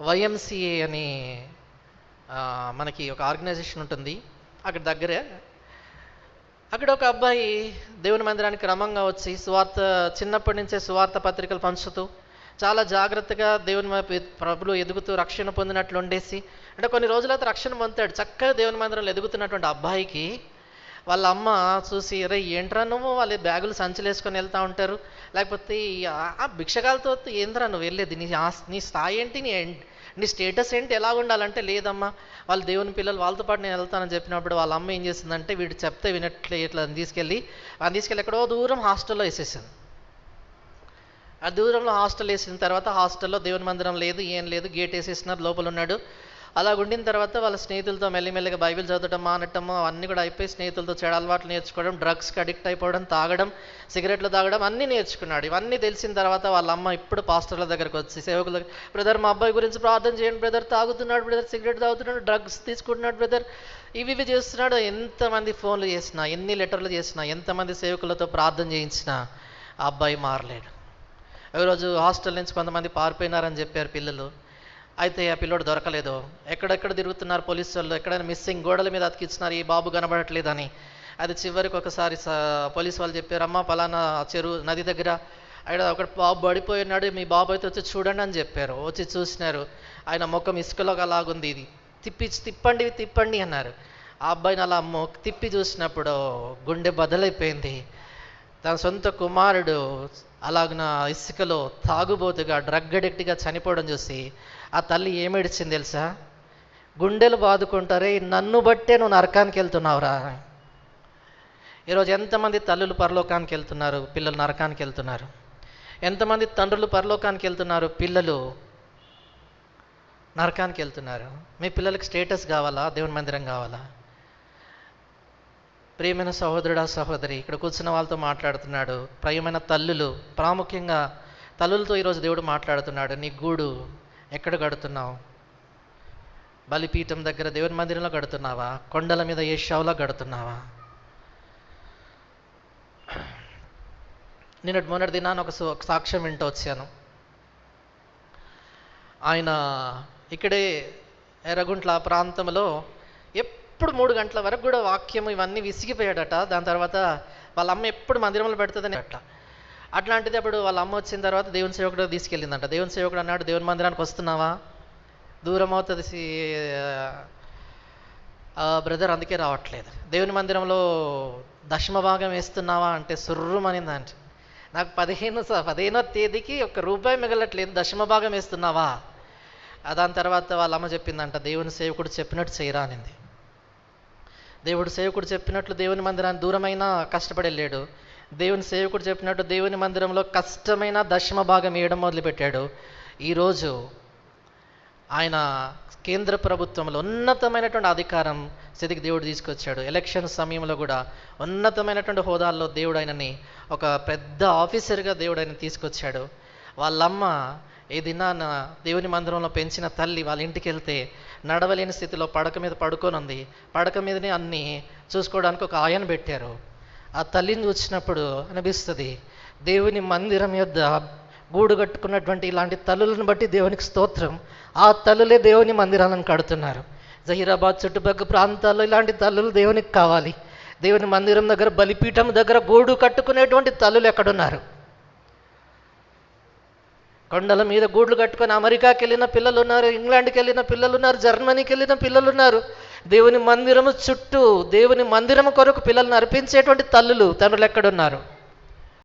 YMCA అని మనకి ఒక ఆర్గనైజేషన్ ఉంటుంది. అక్కడ దగ్గరే. అక్కడ ఒక అబ్బాయి దేవుని మందిరానికి క్రమంగా వచ్చి సువార్త చిన్నప్పటి నుంచే సువార్త పత్రికలు పంచుతూ చాలా జాగ్రత్తగా దేవుని ప్రభులు ఎదుగుతూ రక్షణ పొందినట్లు ఉండేసి అంటే కొన్ని రోజులతో రక్షణ పొందుతాడు. చక్కగా దేవుని మందిరంలో ఎదుగుతున్నటువంటి అబ్బాయికి వాళ్ళ అమ్మ చూసి రే ఏంట్రా నువ్వు? వాళ్ళ బ్యాగులు సంచులు వేసుకొని వెళ్తా ఉంటారు. లేకపోతే ఆ- ఆ భిక్షగాలతో ఏంద్రా నువ్వు వెళ్ళేది? నీ నీ స్థాయి ఏంటి? నీ నీ స్టేటస్ ఏంటి? ఎలా ఉండాలంటే లేదమ్మా. వాళ్ళు దేవుని పిల్లలు వాళ్ళతో పాటు నేను వెళ్తానని చెప్పినప్పుడు వాళ్ళ అమ్మ ఏం చేసిందంటే వీడు చెప్తే వినట్లే ఇట్లా తీసుకెళ్ళి అని తీసుకెళ్ళి ఎక్కడో దూరం హాస్టల్లో వేసేసింది. ఆ దూరంలో హాస్టల్ వేసిన తర్వాత హాస్టల్లో దేవుని మందిరం లేదు ఏం లేదు గేట్ వేసేసినారు లోపల ఉన్నాడు. అలా ఉండిన తర్వాత వాళ్ళ స్నేహితులతో మెల్లిమెల్లిగా బైబిల్ చదవటం మానటం అన్నీ కూడా అయిపోయి స్నేహితులతో చెడు అలవాట్లు నేర్చుకోవడం డ్రగ్స్కి అడిక్ట్ అయిపోవడం తాగడం సిగరెట్లు తాగడం అన్నీ నేర్చుకున్నాడు. ఇవన్నీ తెలిసిన తర్వాత వాళ్ళ అమ్మ ఇప్పుడు పాస్టర్ల దగ్గరకు వచ్చి సేవకుల బ్రదర్ మా అబ్బాయి గురించి ప్రార్థన చేయండి బ్రదర్ తాగుతున్నాడు బ్రదర్ సిగరెట్ తాగుతున్నాడు డ్రగ్స్ తీసుకుంటున్నాడు బ్రదర్. ఇవి ఇవి చేస్తున్నాడు. ఎంతమంది ఫోన్లు చేసినా ఎన్ని లెటర్లు చేసినా ఎంతమంది సేవకులతో ప్రార్థన చేయించినా ఆ అబ్బాయి మారలేడు. ఈరోజు హాస్టల్ నుంచి కొంతమంది పారిపోయినారని చెప్పారు పిల్లలు. అయితే ఆ పిల్లోడు దొరకలేదు. ఎక్కడెక్కడ తిరుగుతున్నారు పోలీసు వాళ్ళు ఎక్కడైనా మిస్సింగ్ గోడల మీద అతికిచ్చినారు ఈ బాబు కనబడట్లేదని. అది చివరికి ఒకసారి స- పోలీసు వాళ్ళు చెప్పారు అమ్మ పలానా చెరువు నది దగ్గర ఆయన ఒక బాబు పడిపోయినాడు మీ బాబు అయితే వచ్చి చూడండి అని చెప్పారు. వచ్చి చూసినారు. ఆయన ముఖం ఇసుకలో అలాగుంది ఇది. తిప్పి తిప్పండి తిప్పండి అన్నారు. ఆ అబ్బాయిని అలా తిప్పి చూసినప్పుడు గుండె బదలైపోయింది తన సొంత కుమారుడు అలాగిన ఇసుకలో తాగుబోతుగా డ్రగ్ అడిక్ట్గా చనిపోవడం చూసి ఆ తల్లి ఏమిడిచింది తెలుసా? గుండెలు బాదుకుంటారే నన్ను బట్టే నువ్వు నరకానికి వెళ్తున్నావురా. ఈరోజు ఎంతమంది తల్లులు పరలోకానికి వెళ్తున్నారు పిల్లలు నరకానికి వెళ్తున్నారు? ఎంతమంది తండ్రులు పరలోకానికి వెళ్తున్నారు పిల్లలు నరకానికి వెళ్తున్నారు? మీ పిల్లలకి స్టేటస్ కావాలా? దేవుని మందిరం కావాలా? ప్రియమైన సహోదరుడా సహోదరి ఇక్కడ కూర్చున్న వాళ్ళతో మాట్లాడుతున్నాడు. ప్రియమైన తల్లులు ప్రాముఖ్యంగా తల్లులతో ఈరోజు దేవుడు మాట్లాడుతున్నాడు. నీ గూడు ఎక్కడ కడుతున్నావు? బలిపీఠం దగ్గర దేవుని మందిరంలో కడుతున్నావా? కొండల మీద ఏ షావులో కడుతున్నావా? నేను మొన్నటి దినాన్ని ఒక సాక్ష్యం వింటూ వచ్చాను. ఆయన ఇక్కడే ఎర్రగుంట్ల ప్రాంతంలో ఎప్పుడు మూడు గంటల వరకు కూడా వాక్యం ఇవన్నీ విసిగిపోయాడట. దాని తర్వాత వాళ్ళ అమ్మ ఎప్పుడు మందిరంలో పెడుతుందని అట్లా. అట్లాంటిది అప్పుడు వాళ్ళ అమ్మ వచ్చిన తర్వాత దేవుని సేవకుడు తీసుకెళ్ళిందంట. దేవుని సేవకుడు అన్నాడు దేవుని మందిరానికి వస్తున్నావా? దూరం అవుతుంది బ్రదర్ అందుకే రావట్లేదు. దేవుని మందిరంలో దశమ భాగం వేస్తున్నావా? అంటే సుర్రుమనిందంట. నాకు పదిహేను పదిహేనో తేదీకి ఒక రూపాయి మిగలట్లేదు. దశమ భాగం వేస్తున్నావా? దాని తర్వాత వాళ్ళ అమ్మ చెప్పిందంట దేవుని సేవకుడు చెప్పినట్టు చేయరా అనింది. దేవుడు సేవకుడు చెప్పినట్లు దేవుని మందిరాన్ని దూరమైనా కష్టపడి వెళ్ళాడు దేవుని సేవకుడు చెప్పినట్టు దేవుని మందిరంలో కష్టమైన దశమ భాగం వేయడం మొదలుపెట్టాడు. ఈరోజు ఆయన కేంద్ర ప్రభుత్వంలో ఉన్నతమైనటువంటి అధికారం స్థితికి దేవుడు తీసుకొచ్చాడు. ఎలక్షన్ సమయంలో కూడా ఉన్నతమైనటువంటి హోదాల్లో దేవుడు ఆయనని ఒక పెద్ద ఆఫీసర్గా దేవుడు ఆయన తీసుకొచ్చాడు. వాళ్ళమ్మ ఈ దినాన దేవుని మందిరంలో పెంచిన తల్లి వాళ్ళ ఇంటికి వెళ్తే నడవలేని స్థితిలో పడక మీద పడుకొని ఉంది. పడక మీదనే అన్ని చూసుకోవడానికి ఒక ఆయన పెట్టారు. ఆ తల్లిని చూసినప్పుడు అనిపిస్తుంది దేవుని మందిరం యొద్ద గూడు కట్టుకున్నటువంటి ఇలాంటి తల్లులను బట్టి దేవునికి స్తోత్రం. ఆ తల్లులే దేవుని మందిరాలను కడుతున్నారు. జహీరాబాద్ చుట్టుపక్కల ప్రాంతాల్లో ఇలాంటి తల్లులు దేవునికి కావాలి. దేవుని మందిరం దగ్గర బలిపీఠం దగ్గర గూడు కట్టుకునేటువంటి తల్లులు ఎక్కడున్నారు? కొండల మీద గూడ్లు కట్టుకొని అమెరికాకి వెళ్ళిన పిల్లలు ఉన్నారు ఇంగ్లాండ్కి వెళ్ళిన పిల్లలు ఉన్నారు జర్మనీకి వెళ్ళిన పిల్లలు ఉన్నారు దేవుని మందిరము చుట్టూ దేవుని మందిరము కొరకు పిల్లలను అర్పించేటువంటి తల్లులు తండ్రులు ఎక్కడున్నారు?